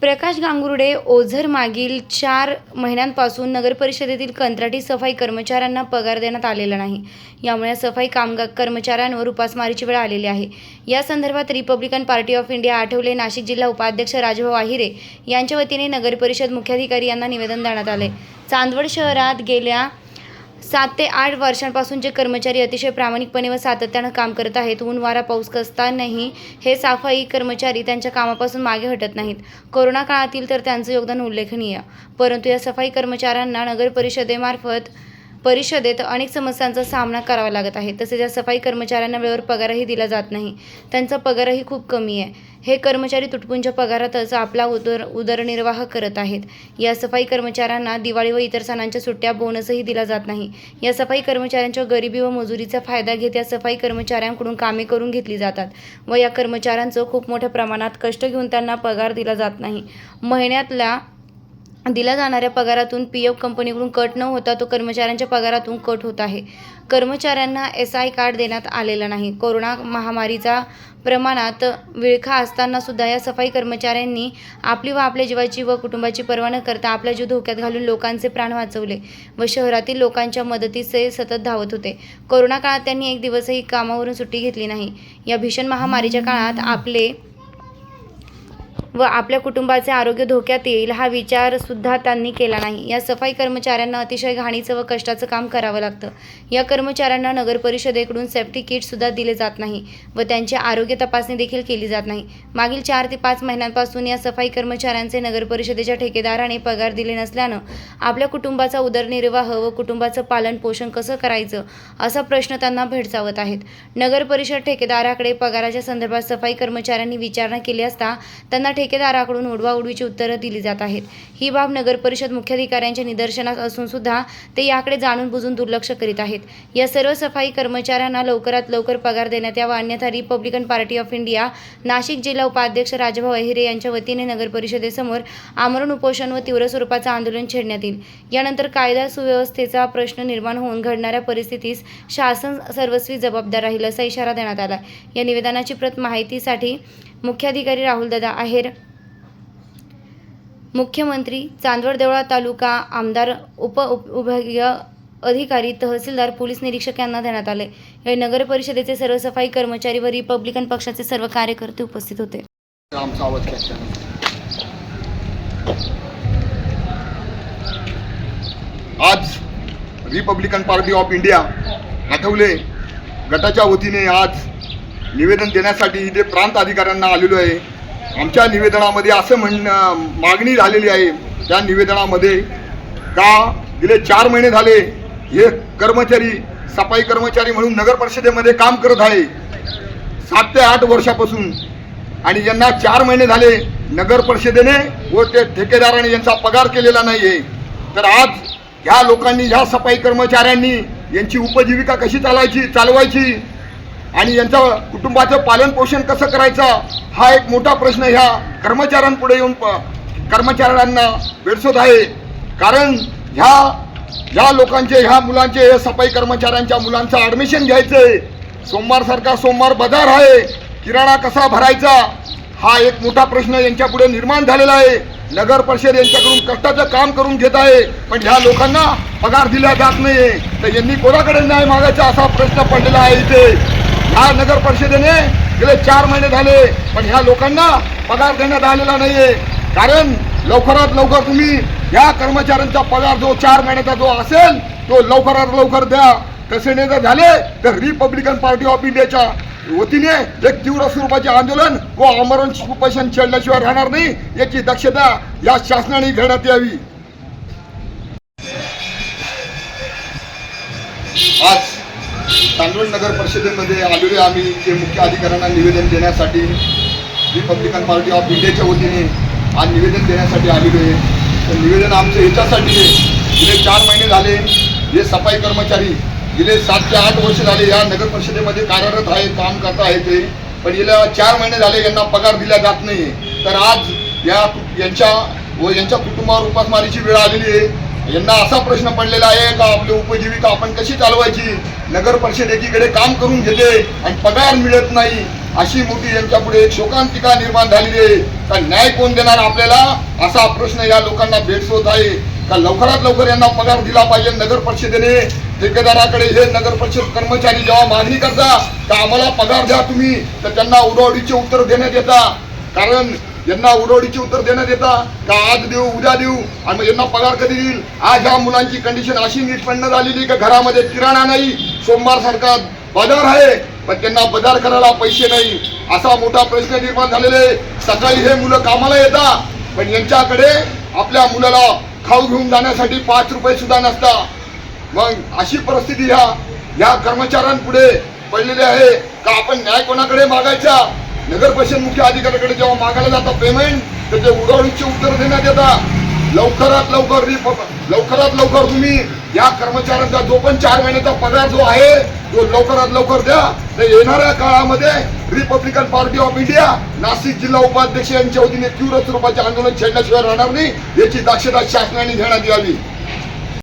प्रकाश गांगुर्डे ओझर मागील चार महिन्यांपासून नगरपरिषदेतील कंत्राटी सफाई कर्मचाऱ्यांना पगार देण्यात आलेला नाही. यामुळे सफाई कामगार कर्मचाऱ्यांवर उपासमारीची वेळ आलेली आहे. या संदर्भात Republican party of India Athawale Nashik जिल्हा उपाध्यक्ष राजभाऊ आहिरे यांच्या वतीने नगरपरिषद मुख्याधिकारी यांना निवेदन देण्यात आले. चांदवड शहरात गेल्या सात ते आठ वर्षांपासून जे कर्मचारी अतिशय प्रामाणिकपणे व सातत्यानं काम करत आहेत ऊन वारा पाऊस कसतानाही हे सफाई कर्मचारी त्यांच्या कामापासून मागे हटत नाहीत. कोरोना काळातील तर त्यांचं योगदान उल्लेखनीय. परंतु या सफाई कर्मचाऱ्यांना नगर परिषदेमार्फत परिषदेत अनेक समस्यांचा सामना करावा लागत आहे. तसेच या सफाई कर्मचाऱ्यांना वेळेवर पगारही दिला जात नाही. त्यांचा पगारही खूप कमी आहे. हे कर्मचारी तुटपुंच्या पगारातच आपला उदर उदरनिर्वाह करत आहेत. या सफाई कर्मचाऱ्यांना दिवाळी व इतर सणांच्या सुट्ट्या बोनसही दिला जात नाही. या सफाई कर्मचाऱ्यांच्या गरिबी व मजुरीचा फायदा घेत या सफाई कर्मचाऱ्यांकडून कामे करून घेतली जातात व या कर्मचाऱ्यांचं खूप मोठ्या प्रमाणात कष्ट घेऊन त्यांना पगार दिला जात नाही. महिन्यातल्या दिल्या जाणाऱ्या पगारातून पी एफ कंपनीकडून कट न होता तो कर्मचाऱ्यांच्या पगारातून कट होत आहे. कर्मचाऱ्यांना एस आय कार्ड देण्यात आलेलं नाही. कोरोना महामारीचा प्रमाणात विळखा असताना सुद्धा या सफाई कर्मचाऱ्यांनी आपली व आपल्या जीवाची व कुटुंबाची पर्वा न करता आपला जीव धोक्यात घालून लोकांचे प्राण वाचवले व शहरातील लोकांच्या मदतीचे सतत धावत होते. कोरोना काळात त्यांनी एक दिवसही कामावरून सुट्टी घेतली नाही. या भीषण महामारीच्या काळात आपले व आपल्या कुटुंबाचे आरोग्य धोक्यात येईल हा विचार सुद्धा त्यांनी केला नाही. या सफाई कर्मचाऱ्यांना अतिशय घाणीचं व कष्टाचं काम करावं लागतं. या कर्मचाऱ्यांना नगर परिषदेकडून सेफ्टी किट सुद्धा दिले जात नाही व त्यांची आरोग्य तपासणी देखील केली जात नाही. मागील चार ते पाच महिन्यांपासून या सफाई कर्मचाऱ्यांचे नगर परिषदेच्या ठेकेदाराने पगार दिले नसल्यानं आपल्या कुटुंबाचा उदरनिर्वाह व कुटुंबाचं पालन पोषण कसं करायचं असा प्रश्न त्यांना भेडसावत आहेत. नगर परिषद ठेकेदाराकडे पगाराच्या संदर्भात सफाई कर्मचाऱ्यांनी विचारणा केली असता त्यांना ठेकेदाराकडून उडवाउडवीची उत्तरं दिली जात आहेत. ही बाब नगरपरिषद मुख्याधिकाऱ्यांच्या निदर्शनास असून सुद्धा ते याकडे जाणून बुजून दुर्लक्ष करीत आहेत. या सर्व सफाई कर्मचाऱ्यांना लवकरात लवकर पगार देण्यात यावा अन्यथा Republican Party of India Nashik जिल्हा उपाध्यक्ष राजभाऊ अहिरे यांच्या वतीने नगरपरिषदेसमोर आमरण उपोषण व तीव्र स्वरूपाचं आंदोलन छेडण्यात येईल. यानंतर कायदा सुव्यवस्थेचा प्रश्न निर्माण होऊन घडणाऱ्या परिस्थितीस शासन सर्वस्वी जबाबदार राहील असा इशारा देण्यात आला. या निवेदनाची प्रत माहितीसाठी मुख्याधिकारी राहुलदादा आहेर. मुख्यमंत्री चांदवड देवळा तालुका आमदार उप उपविभागीय अधिकारी तहसीलदार पोलीस निरीक्षक यांना देण्यात आले. या नगर परिषदेचे सर्व सफाई कर्मचारी व रिपब्लिकन पक्षाचे सर्व कार्यकर्ते उपस्थित होते. आज Republican party of India Athawale. गटाच्या वतीने आज निवेदन देण्यासाठी इथे प्रांत अधिकाऱ्यांना आलेलो आहे. आमच्या निवेदनामध्ये असं म्हणणं मागणी झालेली आहे त्या निवेदनामध्ये का गेले चार महिने झाले हे कर्मचारी सफाई कर्मचारी म्हणून नगर परिषदेमध्ये काम करत आहे. सात ते आठ वर्षापासून. आणि यांना चार महिने झाले नगर परिषदेने व ते ठेकेदाराने यांचा पगार केलेला नाही आहे तर आज ह्या लोकांनी ह्या सफाई कर्मचाऱ्यांनी यांची उपजीविका कशी चालायची चालवायची आणि यांच्या कुटुंबाचं पालनपोषण कसं करायचं हा एक मोठा प्रश्न ह्या कर्मचाऱ्यांपुढे येऊन प- कर्मचाऱ्यांना भेडसत आहे. कारण ह्या ह्या लोकांचे ह्या मुलांचे सफाई कर्मचाऱ्यांच्या मुलांचं ॲडमिशन घ्यायचं आहे सोमवारसारखा सोमवार बाजार आहे. किराणा कसा भरायचा हा एक मोठा प्रश्न यांच्यापुढे निर्माण झालेला आहे. नगर परिषद यांच्याकडून कष्टाचं काम करून घेत आहे. पण ह्या लोकांना पगार दिला जात नाही तर यांनी कोणाकडे न्याय मागायचा असा प्रश्न पडलेला आहे इथे. ह्या नगर परिषदेने गेले चार महिने झाले पण ह्या लोकांना पगार देण्यात आलेला नाहीये. कारण लवकरात लवकर तुम्ही या कर्मचाऱ्यांचा पगार जो चार महिन्याचा जो असेल तो लवकरात लवकर द्या. तसे नाही जर झाले तर रिपब्लिकन पार्टी ऑफ इंडियाच्या वतीने एक तीव्र स्वरूपाचे आंदोलन व आमरण उपोषण छेडल्याशिवाय राहणार नाही याची दक्षता या शासनाने घेण्यात यावी. आज तांदूळ नगर परिषदेमध्ये आलेले आम्ही जे मुख्य अधिकाऱ्यांना निवेदन देण्यासाठी रिपब्लिकन पार्टी ऑफ इंडियाच्या वतीने आज निवेदन देण्यासाठी आलेलो आहे. तर निवेदन आमचं याच्यासाठी आहे. गेले चार महिने झाले हे सफाई कर्मचारी गेले सात ते आठ वर्ष झाले या नगर परिषदेमध्ये कार्यरत आहे काम करता आहे ते. पण गेल्या चार महिने झाले यांना पगार दिला जात नाही तर आज या यांच्या व यांच्या कुटुंबावर उपासमारीची वेळ आलेली आहे. यांना असा प्रश्न पडलेला आहे का आपली उपजीविका आपण कशी चालवायची? नगर परिषद एकीकडे काम करून घेते आणि पगार मिळत नाही. अशी मोठी यांच्यापुढे एक शोकांतिका निर्माण झालेली आहे. का न्याय कोण देणार आपल्याला? असा प्रश्न या लोकांना भेडसवत आहे. का लवकरात लवकर यांना पगार दिला पाहिजे नगर परिषदेने? ठेकेदाराकडे हे नगर परिषद कर्मचारी जेव्हा मागणी करता का आम्हाला पगार द्या तुम्ही? तर त्यांना उडवडीचे उत्तर देण्यात येता. कारण यांना उडवडीचे उत्तर देण्यात येता का? आज देऊ उद्या देऊ? आणि मग यांना पगार कधी देईल? आज ह्या मुलांची कंडिशन अशी नीटपण्य झालेली का घरामध्ये किराणा नाही? सोमवार सारखा बाजार आहे पण त्यांना बाजार करायला पैसे नाही. असा मोठा प्रश्न निर्माण झालेले सकाळी हे मुलं कामाला येतात पण यांच्याकडे आपल्या मुलाला खाऊ घेऊन जाण्यासाठी पाच रुपये सुद्धा नसता. मग अशी परिस्थिती ह्या ह्या कर्मचाऱ्यांपुढे पडलेली आहे. का आपण न्याय कोणाकडे मागायचा? नगर परिषद मुख्य अधिकाऱ्याकडे जेव्हा मागायला जातं पेमेंट त्याचे उडवणीचे उत्तर देण्यात येतात. लवकरात लवकर लवकरात लवकर तुम्ही या कर्मचाऱ्यांचा जो पण चार महिन्याचा पगार जो आहे तो लवकरात लवकर द्या. तर येणाऱ्या काळामध्ये Republican party of India Nashik जिल्हा उपाध्यक्ष यांच्या वतीने तीव्र स्वरूपाचे आंदोलन छेडण्याशिवाय राहणार नाही याची दक्षता शासनाने घेण्यात यावी.